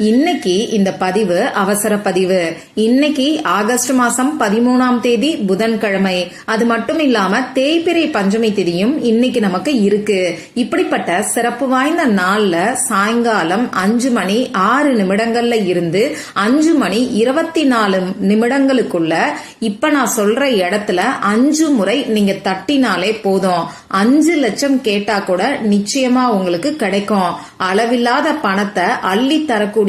இன்னைக்கு இந்த பதிவு அவசர பதிவு. இன்னைக்கு ஆகஸ்ட் மாசம் பதிமூணாம் தேதி புதன்கிழமை. அது மட்டும் இல்லாம தேய்பிரை பஞ்சமி திதியும் இன்னைக்கு நமக்கு இருக்கு. இப்படிப்பட்ட சிறப்பு வாய்ந்த நாள்ல சாயங்காலம் அஞ்சு மணி ஆறு நிமிடங்கள்ல இருந்து அஞ்சு மணி இருபத்தி நாலு நிமிடங்களுக்குள்ள இப்ப நான் சொல்ற இடத்துல அஞ்சு முறை நீங்க தட்டினாலே போதும். அஞ்சு லட்சம் கேட்டா கூட நிச்சயமா உங்களுக்கு கிடைக்கும். அளவில்லாத பணத்தை அள்ளி தரக்கூடிய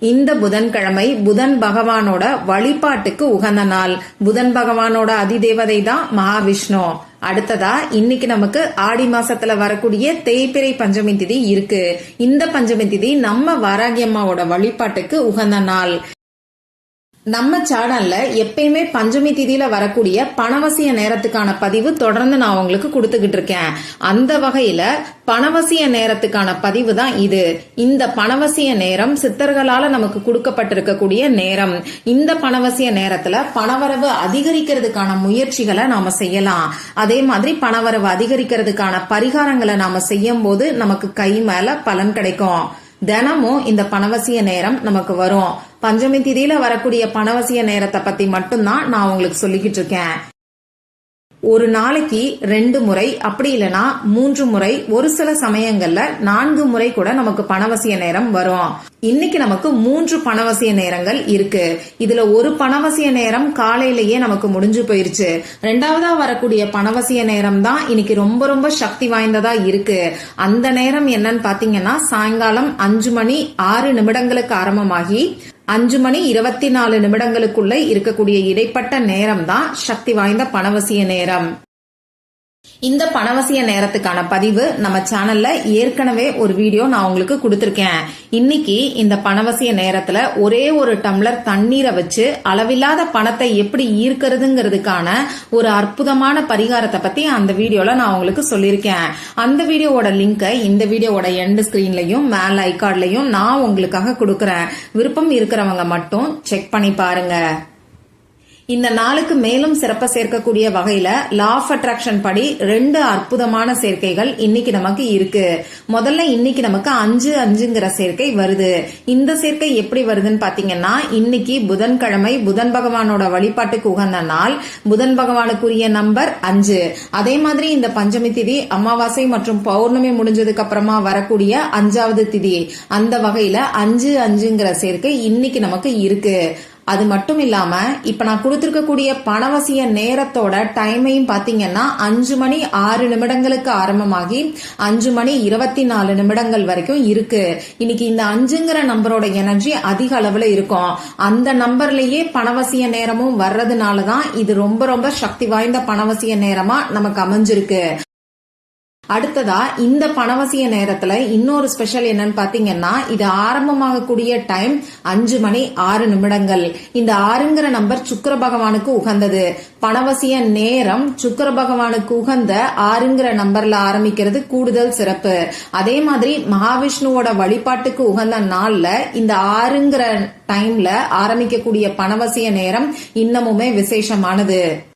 இந்த புதன்கிழமை புதன் பகவானோட வழிபாட்டுக்கு உகந்த நாள். புதன் பகவானோட அதிதேவதை தான் மகாவிஷ்ணு. அடுத்ததா இன்னைக்கு நமக்கு ஆடி மாசத்துல வரக்கூடிய தேய்பிரை பஞ்சமி திதி இருக்கு. இந்த பஞ்சமி திதி நம்ம வாராகி அம்மாவோட வழிபாட்டுக்கு உகந்த நாள். நம்ம சேனல்ல எப்பயுமே பஞ்சமி திதியில வரக்கூடிய பணவசிய நேரத்துக்கான பதிவு தொடர்ந்து நான் உங்களுக்கு கொடுத்துக்கிட்டு இருக்கேன். அந்த வகையில பணவசிய நேரத்துக்கான பதிவு தான் இது. இந்த பணவசிய நேரம் சித்தர்களால நமக்கு கொடுக்கப்பட்டிருக்கக்கூடிய நேரம். இந்த பணவசிய நேரத்துல பணவரவு அதிகரிக்கிறதுக்கான முயற்சிகளை நாம செய்யலாம். அதே மாதிரி பணவரவு அதிகரிக்கிறதுக்கான பரிகாரங்களை நாம செய்யும் போது நமக்கு கை மேல பலன் கிடைக்கும். தினமும் இந்த பணவசிய நேரம் நமக்கு வரும். பஞ்சமி திதியில வரக்கூடிய பணவசிய நேரத்தை பத்தி மட்டும்தான் நான் உங்களுக்கு சொல்லிக்கிட்டு இருக்கேன். ஒரு நாளைக்கு ரெண்டு முறை அப்படி இல்லைன்னா மூன்று முறை ஒரு சில சமயங்கள்ல நான்கு முறை கூட நமக்கு பணவசிய நேரம் வரும். இன்னைக்கு நமக்கு மூன்று பணவசிய நேரங்கள் இருக்கு. இதுல ஒரு பணவசிய நேரம் காலையிலேயே நமக்கு முடிஞ்சு போயிருச்சு. ரெண்டாவதா வரக்கூடிய பணவசிய நேரம் தான் இன்னைக்கு ரொம்ப ரொம்ப சக்தி வாய்ந்ததா இருக்கு. அந்த நேரம் என்னன்னு பாத்தீங்கன்னா சாயங்காலம் அஞ்சு மணி ஆறு நிமிடங்களுக்கு ஆரம்பமாகி அஞ்சு மணி இருபத்தி நாலு நிமிடங்களுக்குள்ள இருக்கக்கூடிய இடைப்பட்ட நேரம் தான் சக்தி வாய்ந்த பணவசிய நேரம். இந்த பணவசிய நேரத்துக்கான பதிவு நம்ம சேனல்ல ஏற்கனவே ஒரு வீடியோ நான் உங்களுக்கு கொடுத்துருக்கேன். இன்னைக்கு இந்த பணவசிய நேரத்துல ஒரே ஒரு டம்ளர் தண்ணீரை வச்சு அளவில்லாத பணத்தை எப்படி ஈர்க்கிறதுங்கிறதுக்கான ஒரு அற்புதமான பரிகாரத்தை பத்தி அந்த வீடியோல நான் உங்களுக்கு சொல்லியிருக்கேன். அந்த வீடியோவோட லிங்கை இந்த வீடியோவோட எண்ட் ஸ்கிரீன்லயும் மேல் ஐகார்ட்லயும் நான் உங்களுக்காக கொடுக்கறேன். விருப்பம் இருக்கிறவங்க மட்டும் செக் பண்ணி பாருங்க. இந்த நாளுக்கு மேலும் சிறப்ப சேர்க்கக்கூடிய வகையில லா ஆஃப் அட்ராக்ஷன் படி ரெண்டு அற்புதமான சேர்க்கைகள் இன்னைக்கு நமக்கு இருக்கு. முதல்ல இன்னைக்கு நமக்கு அஞ்சு அஞ்சுங்கிற சேர்க்கை வருது. இந்த சேர்க்கை எப்படி வருதுன்னு பாத்தீங்கன்னா இன்னைக்கு புதன்கிழமை புதன் பகவானோட வழிபாட்டுக்கு உகந்த நாள் புதன் பகவானுக்குரிய நம்பர் அஞ்சு. அதே மாதிரி இந்த பஞ்சமி திதி அமாவாசை மற்றும் பௌர்ணமி முடிஞ்சதுக்கு அப்புறமா வரக்கூடிய அஞ்சாவது திதி. அந்த வகையில அஞ்சு அஞ்சுங்கிற சேர்க்கை இன்னைக்கு நமக்கு இருக்கு. அது மட்டும் இல்லாம இப்ப நான் கொடுத்துருக்கக்கூடிய பணவசிய நேரத்தோட டைமையும் பாத்தீங்கன்னா அஞ்சு மணி ஆறு நிமிடங்களுக்கு ஆரம்பமாகி அஞ்சு மணி இருபத்தி நாலு நிமிடங்கள் வரைக்கும் இருக்கு. இன்னைக்கு இந்த அஞ்சுங்கிற நம்பரோட எனர்ஜி அதிக அளவுல இருக்கும். அந்த நம்பர்லயே பணவசிய நேரமும் வர்றதுனாலதான் இது ரொம்ப ரொம்ப சக்தி வாய்ந்த பணவசிய நேரமா நமக்கு அமைஞ்சிருக்கு. அடுத்ததா இந்த பணவசிய நேரத்துல இன்னொரு ஸ்பெஷல் என்னன்னு பாத்தீங்கன்னா இது ஆரம்பமாகக்கூடிய டைம் அஞ்சு மணி ஆறு நிமிடங்கள். இந்த ஆறுங்கிற நம்பர் சுக்கர பகவானுக்கு உகந்தது. பணவசிய நேரம் சுக்கர பகவானுக்கு உகந்த ஆறுங்கிற நம்பர்ல ஆரம்பிக்கிறது கூடுதல் சிறப்பு. அதே மாதிரி மகாவிஷ்ணுவோட வழிபாட்டுக்கு உகந்த நாள்ல இந்த ஆறுங்கிற டைம்ல ஆரம்பிக்கக்கூடிய பணவசிய நேரம் இன்னமுமே விசேஷமானது.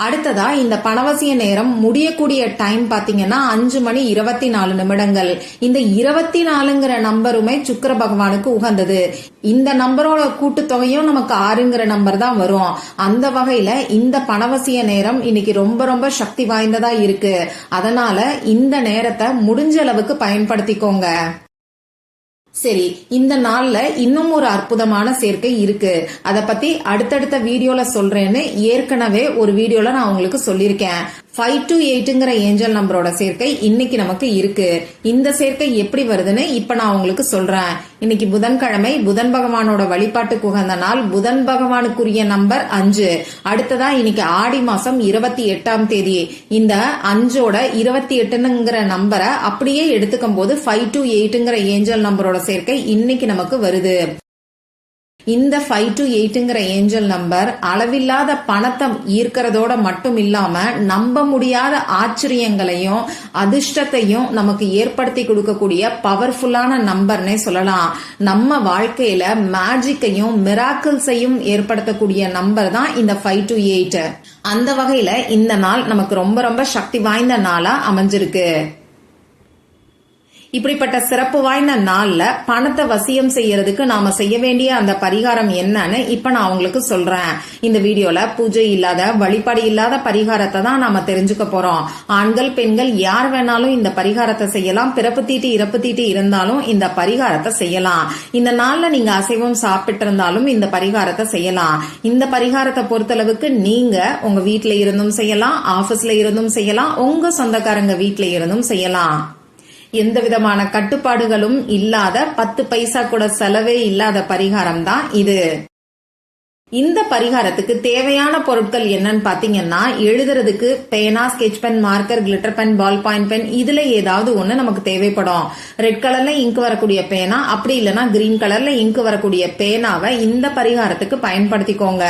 அடுத்ததா இந்த பணவசிய நேரம் முடியக்கூடிய டைம் பாத்தீங்கன்னா அஞ்சு மணி இருபத்தி நாலு நிமிடங்கள். இந்த இருபத்தி நாலுங்கிற நம்பருமே சுக்கர பகவானுக்கு உகந்தது. இந்த நம்பரோட கூட்டுத்தொகையும் நமக்கு ஆறுங்கிற நம்பர் தான் வரும். அந்த வகையில இந்த பணவசிய நேரம் இன்னைக்கு ரொம்ப ரொம்ப சக்தி வாய்ந்ததா இருக்கு. அதனால இந்த நேரத்தை முடிஞ்ச அளவுக்கு பயன்படுத்திக்கோங்க. சரி இந்த நாள்ல இன்னும் ஒரு அற்புதமான சேர்க்கை இருக்கு. அத பத்தி அடுத்தடுத்த வீடியோல சொல்றேன்னு ஏற்கனவே ஒரு வீடியோல நான் உங்களுக்கு சொல்லியிருக்கேன். ஃபைவ் டூ எயிட்டுங்கிற ஏஞ்சல் நம்பரோட சேர்க்கை இன்னைக்கு நமக்கு இருக்கு. இந்த சேர்க்கை எப்படி வருதுன்னு இப்ப நான் உங்களுக்கு சொல்றேன். இன்னைக்கு புதன்கிழமை புதன் பகவானோட வழிபாட்டுக்கு உகந்த நாள் புதன் பகவானுக்குரிய நம்பர் அஞ்சு. அடுத்ததா இன்னைக்கு ஆடி மாசம் இருபத்தி எட்டாம் தேதி. இந்த அஞ்சோட இருபத்தி எட்டுங்கிற நம்பரை அப்படியே எடுத்துக்கும் போது ஃபைவ் டூ எயிட்டுங்கிற ஏஞ்சல் நம்பரோட சேர்க்கை இன்னைக்கு நமக்கு வருது. இந்த ஃபைவ் டு எயிட்டுங்கிற ஏஞ்சல் நம்பர் அளவில்லாத பணத்தை ஈர்க்கிறதோட மட்டும் இல்லாம நம்ப முடியாத ஆச்சரியங்களையும் அதிர்ஷ்டத்தையும் நமக்கு ஏற்படுத்தி கொடுக்கக்கூடிய பவர்ஃபுல்லான நம்பர்னே சொல்லலாம். நம்ம வாழ்க்கையில மேஜிக்கையும் மிராக்கிள்ஸையும் ஏற்படுத்தக்கூடிய நம்பர் தான் இந்த ஃபைவ் டு எயிட் அந்த வகையில இந்த நாள் நமக்கு ரொம்ப ரொம்ப சக்தி வாய்ந்த நாளா அமைஞ்சிருக்கு. இப்படிப்பட்ட சிறப்பு வாய்ந்த நாள்ல பணத்தை வசியம் செய்யறதுக்கு நாம செய்ய வேண்டிய அந்த பரிகாரம் என்னன்னு இப்ப நான் உங்களுக்கு சொல்றேன். இந்த வீடியோல பூஜை இல்லாத வழிபாடு இல்லாத பரிகாரத்தை தான் நாம தெரிஞ்சுக்க போறோம். ஆண்கள் பெண்கள் யார் வேணாலும் இந்த பரிகாரத்தை செய்யலாம். பிறப்பு தீட்டு இறப்பு தீட்டு இருந்தாலும் இந்த பரிகாரத்தை செய்யலாம். இந்த நாள்ல நீங்க அசைவம் சாப்பிட்டு இருந்தாலும் இந்த பரிகாரத்தை செய்யலாம். இந்த பரிகாரத்தை பொறுத்தளவுக்கு நீங்க உங்க வீட்டுல இருந்தும் செய்யலாம் ஆபீஸ்ல இருந்தும் செய்யலாம் உங்க சொந்தக்காரங்க வீட்டுல இருந்தும் செய்யலாம். எந்த விதமான கட்டுப்பாடுகளும் இல்லாத பத்து பைசா கூட செலவே இல்லாத பரிகாரம் தான் இது. இந்த பரிகாரத்துக்கு தேவையான பொருட்கள் என்னன்னு பாத்தீங்கன்னா எழுதுறதுக்கு பேனா sketch pen marker glitter pen ball point pen இதுல ஏதாவது ஒண்ணு நமக்கு தேவைப்படும். ரெட் கலர்ல இங்க் வரக்கூடிய பேனா அப்படி இல்லைன்னா கிரீன் கலர்ல இங்க் வரக்கூடிய பேனாவை இந்த பரிகாரத்துக்கு பயன்படுத்திக்கோங்க.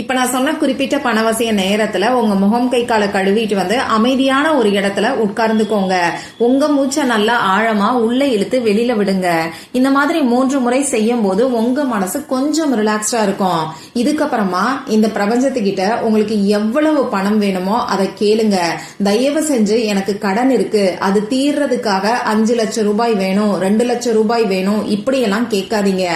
இப்ப நான் சொன்ன குறிப்பிட்ட பணவசிய நேரத்துல உங்க முகம் கை காலை கழுவிட்டு வந்து அமைதியான ஒரு இடத்துல உட்கார்ந்துக்கோங்க. உங்க மூச்சை நல்லா ஆழமா உள்ள இழுத்து வெளியில விடுங்க. இந்த மாதிரி மூன்று முறை செய்யும் போது உங்க மனசு கொஞ்சம் ரிலாக்ஸ்டா இருக்கும். இதுக்கப்புறமா இந்த பிரபஞ்சத்துக்கிட்ட உங்களுக்கு எவ்வளவு பணம் வேணுமோ அதை கேளுங்க. தயவு செஞ்சு எனக்கு கடன் இருக்கு. அது தீர்றதுக்காக அஞ்சு லட்சம் ரூபாய் வேணும் ரெண்டு லட்சம் ரூபாய் வேணும் இப்படியெல்லாம் கேட்காதீங்க.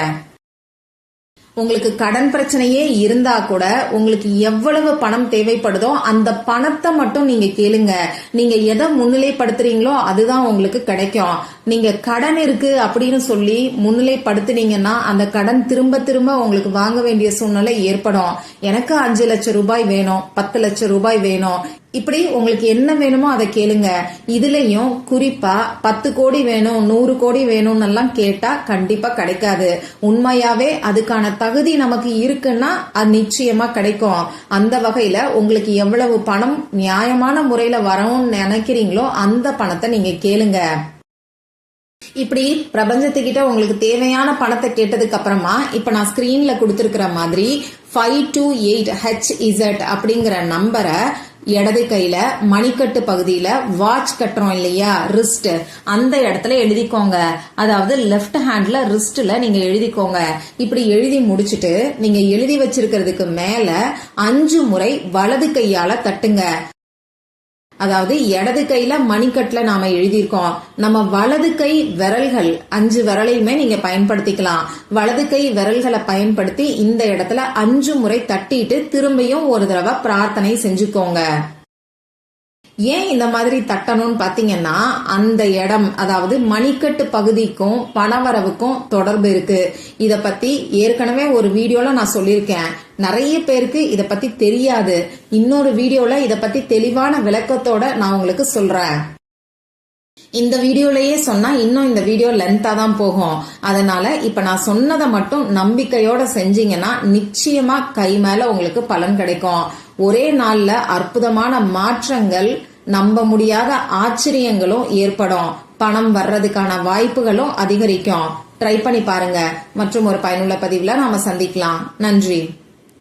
உங்களுக்கு கடன் பிரச்சனையே இருந்தா கூட உங்களுக்கு எவ்வளவு பணம் தேவைப்படுதோ அந்த பணத்தை மட்டும் நீங்க கேளுங்க. நீங்க எதை முன்னிலைப்படுத்துறீங்களோ அதுதான் உங்களுக்கு கிடைக்கும். நீங்க கடன் இருக்கு அப்படின்னு சொல்லி முன்னிலைப்படுத்துனீங்கன்னா அந்த கடன் திரும்ப திரும்ப உங்களுக்கு வாங்க வேண்டிய சூழ்நிலை ஏற்படும். எனக்கு அஞ்சு லட்சம் ரூபாய் வேணும் பத்து லட்சம் ரூபாய் வேணும். இப்படி உங்களுக்கு என்ன வேணுமோ அதை கேளுங்க. இதுலயும் குறிப்பா பத்து கோடி வேணும் நூறு கோடி வேணும்னு எல்லாம் கேட்டா கண்டிப்பா கிடைக்காது. உண்மையாவே அதுக்கான தகுதி நமக்கு இருக்குன்னா அது நிச்சயமா கிடைக்கும். அந்த வகையில உங்களுக்கு எவ்வளவு பணம் நியாயமான முறையில வரணும்னு நினைக்கிறீங்களோ அந்த பணத்தை நீங்க கேளுங்க. இப்படி பிரபஞ்சத்துக்கிட்ட உங்களுக்கு தேவையான பணத்தை கேட்டதுக்கு அப்புறமா இப்ப நான் ஸ்கிரீன்ல கொடுத்துருக்கிற மாதிரி five two eight H Z அப்படிங்கிற நம்பரை இடது கையில மணிக்கட்டு பகுதியில வாட்ச் கட்டுறோம் இல்லையா? ரிஸ்ட் அந்த இடத்துல எழுதிக்கோங்க. அதாவது லெஃப்ட் ஹேண்ட்ல ரிஸ்ட்ல நீங்க எழுதிக்கோங்க. இப்படி எழுதி முடிச்சுட்டு நீங்க எழுதி வச்சிருக்கிறதுக்கு மேல அஞ்சு முறை வலது கையால தட்டுங்க. அதாவது இடது கையில மணிக்கட்டுல நாம எழுதியிருக்கோம். நம்ம வலது கை விரல்கள் அஞ்சு விரலையுமே நீங்க பயன்படுத்திக்கலாம். வலது கை விரல்களை பயன்படுத்தி இந்த இடத்துல அஞ்சு முறை தட்டிட்டு திரும்பியும் ஒரு தடவை பிரார்த்தனை செஞ்சுக்கோங்க. ஏன் இந்த மாதிரி தட்டணும்னு பாத்தீங்கன்னா அந்த இடம் அதாவது மணிக்கட்டு பகுதிக்கும் பணவரவுக்கும் தொடர்பு இருக்கு. இத பத்தி ஏற்கனவே ஒரு வீடியோல நான் சொல்லியிருக்கேன். நிறைய பேருக்கு இத பத்தி தெரியாது. இன்னொரு வீடியோல இத பத்தி தெளிவான விளக்கத்தோட நான் உங்களுக்கு சொல்றேன். இந்த வீடியோலயே சொன்னா இன்னும் இந்த வீடியோ லென்த்தா தான் போகும். அதனால இப்ப நான் சொன்னதை மட்டும் நம்பிக்கையோட செஞ்சீங்கன்னா நிச்சயமா கை மேல உங்களுக்கு பலன் கிடைக்கும். ஒரே நாள்ல அற்புதமான மாற்றங்கள் நம்ப முடியாத ஆச்சரியங்களும் ஏற்படும். பணம் வர்றதுக்கான வாய்ப்புகளும் அதிகரிக்கும். ட்ரை பண்ணி பாருங்க. மற்றும் ஒரு பயனுள்ள பதிவுல நாம சந்திக்கலாம். நன்றி.